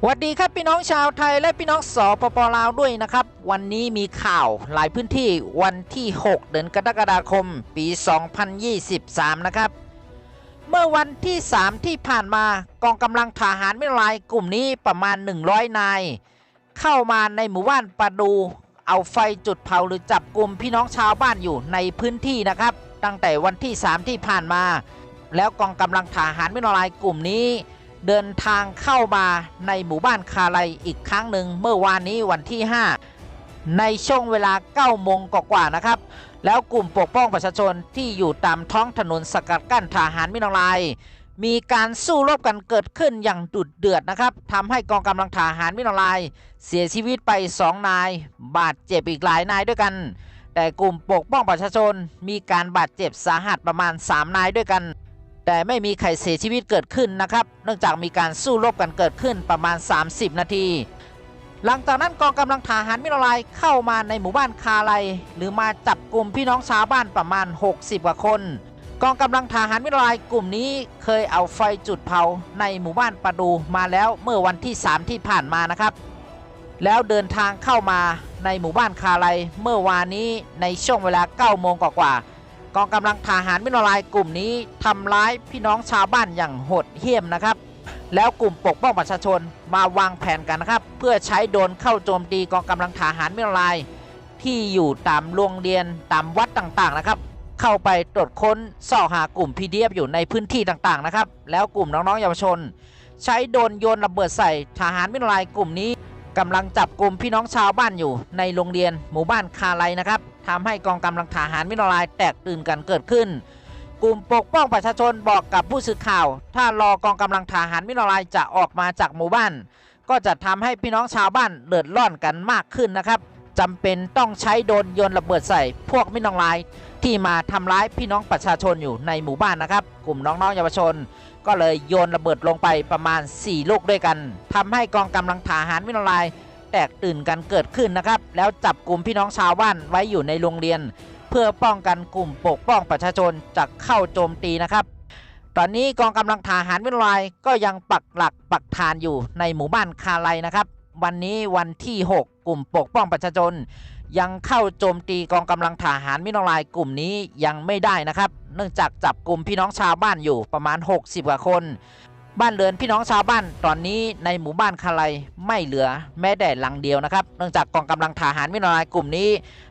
สวัสดีครับพี่น้องชาวไทยและพี่น้องสปปลาวด้วยนะครับ วันนี้มีข่าวหลายพื้นที่วันที่ 6 เดือนกรกฎาคม ปี 2023 นะครับ เมื่อวันที่ 3 ที่ผ่านมากองกำลังทหารไม่ลายกลุ่มนี้ประมาณ 100 นาย เข้ามาในหมู่บ้านปะดู เอาไฟจุดเผาหรือจับกลุ่มพี่น้องชาวบ้านอยู่ในพื้นที่นะครับ ตั้งแต่วันที่ 3 ที่ผ่านมา แล้วกองกำลังทหารไม่ลายกลุ่มนี้ เดินทางเข้ามาในหมู่บ้านคาไลอีกครั้งหนึ่งเมื่อวานนี้วันที่ 5 ในช่วงเวลา9โมงกว่าๆนะครับ แล้วกลุ่มปกป้องประชาชนที่อยู่ตามท้องถนนสกัดกั้นทหารมินลายมีการสู้รบกันเกิดขึ้นอย่างดุดเดือดนะครับทำให้กองกำลังทหารมินลาย เสียชีวิตไป 2 นาย บาดเจ็บอีกหลายนายด้วยกัน แต่กลุ่มปกป้องประชาชนมีการบาดเจ็บสาหัสประมาณ 3 นายด้วยกัน แต่ไม่มีใครเสียชีวิตเกิดขึ้นนะครับ เนื่องจากมีการสู้รบกันเกิดขึ้นประมาณ 30 นาที หลังจากนั้นกองกำลังทหารมิโนลเข้ามาในหมู่บ้านคาไลหรือมาจับกลุ่มพี่น้องชาวบ้านประมาณ 60 กว่าคนกองกำลังทหารมิโนลายกลุ่มนี้เคยเอาไฟจุดเผาในหมู่บ้านประดูมาแล้วเมื่อวันที่ 3 ที่ผ่านมานะครับ แล้วเดินทางเข้ามาในหมู่บ้านคาไลเมื่อวานนี้ในช่วงเวลา9โมงกว่าๆ กองกำลังทหารมิโนลายกลุ่มนี้ทำร้ายพี่น้องชาวบ้านอย่างโหดเหี้ยมนะครับ แล้วกลุ่มปกป้องประชาชนมาวางแผนกันนะครับ เพื่อใช้โดนเข้าโจมตีกองกำลังทหารมิโนลาย ที่อยู่ตามโรงเรียนตามวัดต่างๆนะครับ เข้าไปตรวจค้นสาะหากลุ่ม PDF อยู่ในพื้นที่ต่างๆนะครับ แล้วกลุ่มน้องๆเยาวชน ใช้โดนโยนระเบิดใส่ทหารมิโนลายกลุ่มนี้กำลังจับกลุ่มพี่น้องชาวบ้านอยู่ในโรงเรียนหมู่บ้านคาไลนะครับ ทำให้กองกำลังทหารมิโนลายแตกตื่นกันเกิดขึ้น กลุ่มปกป้องประชาชนบอกกับผู้สื่อข่าว ถ้ารอกองกำลังทหารมิโนลายจะออกมาจากหมู่บ้าน ก็จะทำให้พี่น้องชาวบ้านเดือดร้อนกันมากขึ้นนะครับจำเป็นต้องใช้โดรนโยนระเบิดใส่พวกมิโนลายที่มาทำร้ายพี่น้องประชาชนอยู่ในหมู่บ้านนะครับ กลุ่มน้องๆเยาวชน ก็เลยโยนระเบิดลงไปประมาณ 4 ลูกด้วยกันทำให้กองกำลังทหารมิโนลาย แตกตื่นกันเกิดขึ้นนะครับ แล้วจับกลุ่มพี่น้องชาวบ้านไว้อยู่ในโรงเรียน เพื่อป้องกันกลุ่มปกป้องประชาชนจากเข้าโจมตีนะครับ ตอนนี้กองกำลังทหารมิโนลายก็ยังปักหลักปักฐานอยู่ในหมู่บ้านคาไลนะครับ วันนี้วันที่ 6 กลุ่มปกป้องประชาชน ยังเข้าโจมตีกองกำลังทหารมิโนลายกลุ่มนี้ยังไม่ได้นะครับ เนื่องจากจับกลุ่มพี่น้องชาวบ้านอยู่ประมาณ 60กว่าคน บ้านเรือนพี่น้องชาวบ้านตอนนี้ในหมู่บ้านคาไลไม่เหลือแม้แต่หลังเดียวนะครับ เนื่องจากกองกำลังทหารมิโนลายกลุ่มนี้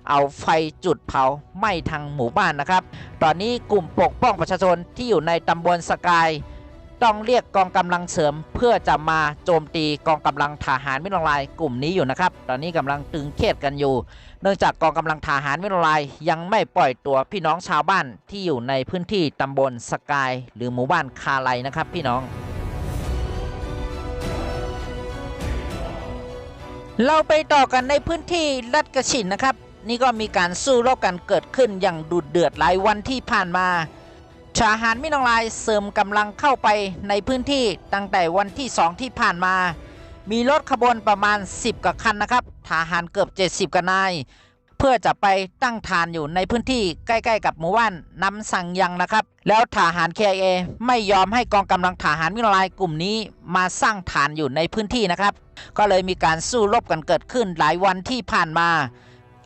เอาไฟจุดเผาไหม้ทางหมู่บ้านนะครับ ตอนนี้กลุ่มปกป้องประชาชนที่อยู่ในตำบลสกายต้องเรียกกองกำลังเสริมเพื่อจะมาโจมตีกองกำลังทหารมิโนลายกลุ่มนี้อยู่นะครับ ตอนนี้กำลังตึงเครียดกันอยู่ เนื่องจากกองกำลังทหารมิโนลายยังไม่ปล่อยตัวพี่น้องชาวบ้านที่อยู่ในพื้นที่ตำบลสกาย หรือหมู่บ้านคาไลนะครับพี่น้อง เราไปต่อกันในพื้นที่รัดกระฉินนะครับ นี่ก็มีการสู้รบกันเกิดขึ้นอย่างดุเดือดหลายวันที่ผ่านมาทหารมินองลายเสริมกำลังเข้าไปในพื้นที่ตั้งแต่วันที่2ที่ผ่านมา มีรถขบวนประมาณ 10กว่าคันนะครับทหารเกือบ 70กว่านาย เพื่อจะไปตั้งฐานอยู่ในพื้นที่ใกล้ๆ กับหมู่บ้านน้ำสังยังนะครับ แล้วทหาร KIA ไม่ยอมให้กองกำลังทหารมินองลายกลุ่มนี้มาสร้างฐานอยู่ในพื้นที่นะครับ ก็เลยมีการสู้รบกันเกิดขึ้นหลายวันที่ผ่านมา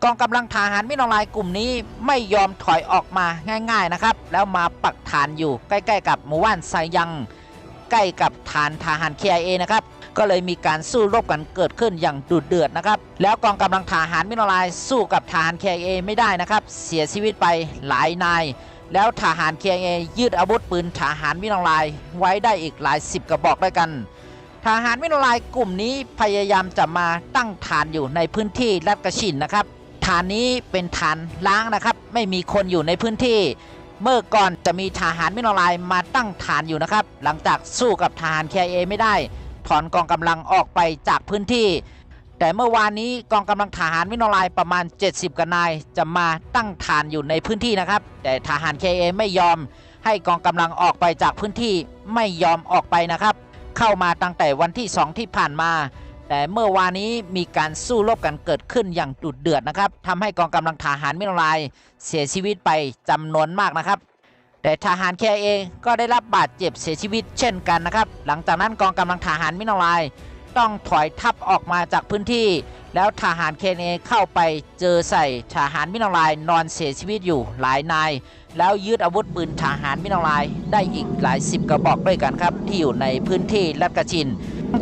กองกำลังทหารมิโนลายกลุ่มนี้ไม่ยอมถอยออกมาง่าย ๆนะครับ แล้วมาปักฐานอยู่ใกล้ ๆ กับหมู่บ้านไซยัง ใกล้กับฐานทหาร KIA นะครับก็เลยมีการสู้รบกันเกิดขึ้นอย่างดุเดือดนะครับ แล้วกองกำลังทหารมิโนลายสู้กับทหาร KIA ไม่ได้นะครับ เสียชีวิตไปหลายนาย แล้วทหาร KIA ยืดอาวุธปืนทหารมิโนลายไว้ได้อีกหลายสิบกระบอกด้วยกัน ทหารมิโนลายกลุ่มนี้พยายามจะมาตั้งฐานอยู่ในพื้นที่รัดกระชินนะครับ ฐานนี้เป็นฐานล้างนะครับ ไม่มีคนอยู่ในพื้นที่ เมื่อก่อนจะมีทหารมิโนลายมาตั้งฐานอยู่นะครับ หลังจากสู้กับทหาร KIA ไม่ได้ ถอนกองกำลังออกไปจากพื้นที่ แต่เมื่อวานนี้กองกำลังทหารมิโนลายประมาณ 70กว่านายจะมาตั้งฐานอยู่ในพื้นที่นะครับ แต่ทหาร KIA ไม่ยอมให้กองกำลังออกไปจากพื้นที่ไม่ยอมออกไปนะครับ เข้ามาตั้งแต่วันที่ 2 ที่ผ่านมา แต่เมื่อวานนี้มีการสู้รบกันเกิดขึ้นอย่างดุเดือดนะครับทำให้กองกำลังทหารมิโนลายเสียชีวิตไปจำนวนมากนะครับ แต่ทหารแคเองก็ได้รับบาดเจ็บเสียชีวิตเช่นกันนะครับ หลังจากนั้นกองกำลังทหารมิโนลายต้องถอยทัพออกมาจากพื้นที่ แล้วทหารเคนเอเข้าไปเจอใส่ทหารมินองลายนอนเสียชีวิตอยู่หลายนาย แล้วยึดอาวุธปืนทหารมินองลายได้อีกหลายสิบกระบอกด้วยกันครับ ที่อยู่ในพื้นที่ลัดกระชิน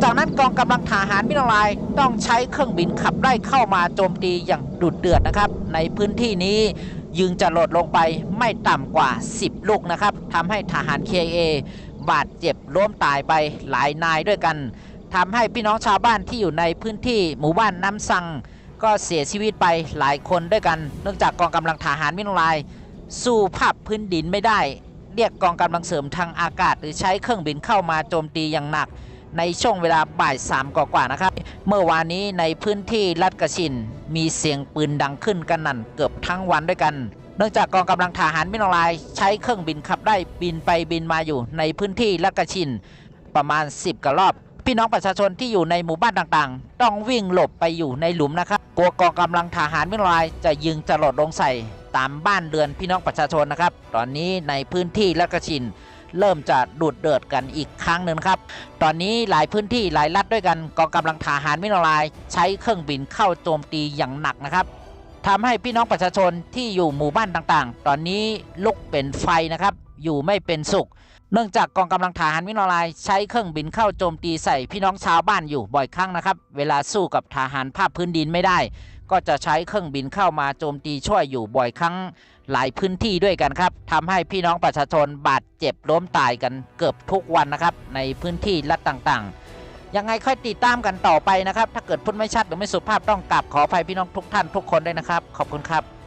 จากนั้นกองกำลังทหารมินองลายต้องใช้เครื่องบินขับไล่เข้ามาโจมตีอย่างดุเดือดนะครับ ในพื้นที่นี้ยิงจะหลดลงไปไม่ต่ำกว่า 10 ลูกนะครับทำให้ทหาร KA บาดเจ็บล้มตายไปหลายนายด้วยกัน ทำให้พี่น้องชาวบ้านที่อยู่ในพื้นที่หมู่บ้านน้ำซัง ก็เสียชีวิตไปหลายคนด้วยกัน เนื่องจากกองกำลังทหารมินองลาย สู้ภาพพื้นดินไม่ได้ เรียกกองกำลังเสริมทางอากาศ หรือใช้เครื่องบินเข้ามาโจมตีอย่างหนัก ในช่วงเวลาบ่ายสามกว่าๆนะครับ เมื่อวานนี้ในพื้นที่ลัดกระชิน มีเสียงปืนดังขึ้นกันนั่นเกือบทั้งวันด้วยกันเนื่องจากกองกำลังทหารมินองลายใช้เครื่องบินขับได้บินไปบินมาอยู่ในพื้นที่ลัดกระชิน ประมาณ 10กว่ารอบ พี่น้องประชาชนที่อยู่ในหมู่บ้านต่างๆ ต้องวิ่งหลบไปอยู่ในหลุมนะครับกลัวกองกำลังทหารมินองลายจะยิงจรวดลงใส่ตามบ้านเรือนพี่น้องประชาชนนะครับ ตอนนี้ในพื้นที่ลัดกระชินเริ่มจะดูดเดือดกันอีกครั้งหนึ่งครับ ตอนนี้หลายพื้นที่หลายรัฐด้วยกันกองกำลังทหารมินอลายใช้เครื่องบินเข้าโจมตีอย่างหนักนะครับทำให้พี่น้องประชาชนที่อยู่หมู่บ้านต่างๆ ตอนนี้ลุกเป็นไฟนะครับ อยู่ไม่เป็นสุข เนื่องจากกองกำลังทหารมินอลายใช้เครื่องบินเข้าโจมตีใส่พี่น้องชาวบ้านอยู่บ่อยครั้งนะครับ เวลาสู้กับทหารภาคพื้นดินไม่ได้ ก็จะใช้เครื่องบินเข้ามาโจมตีช่วยอยู่บ่อยครั้งหลายพื้นที่ด้วยกันครับทำให้พี่น้องประชาชนบาดเจ็บล้มตายกันเกือบทุกวันนะครับ ในพื้นที่รัฐต่างๆ ยังไงค่อยติดตามกันต่อไปนะครับ ถ้าเกิดพูดไม่ชัดหรือไม่สุภาพต้องกราบขออภัยพี่น้องทุกท่านทุกคนด้วยนะครับ ขอบคุณครับ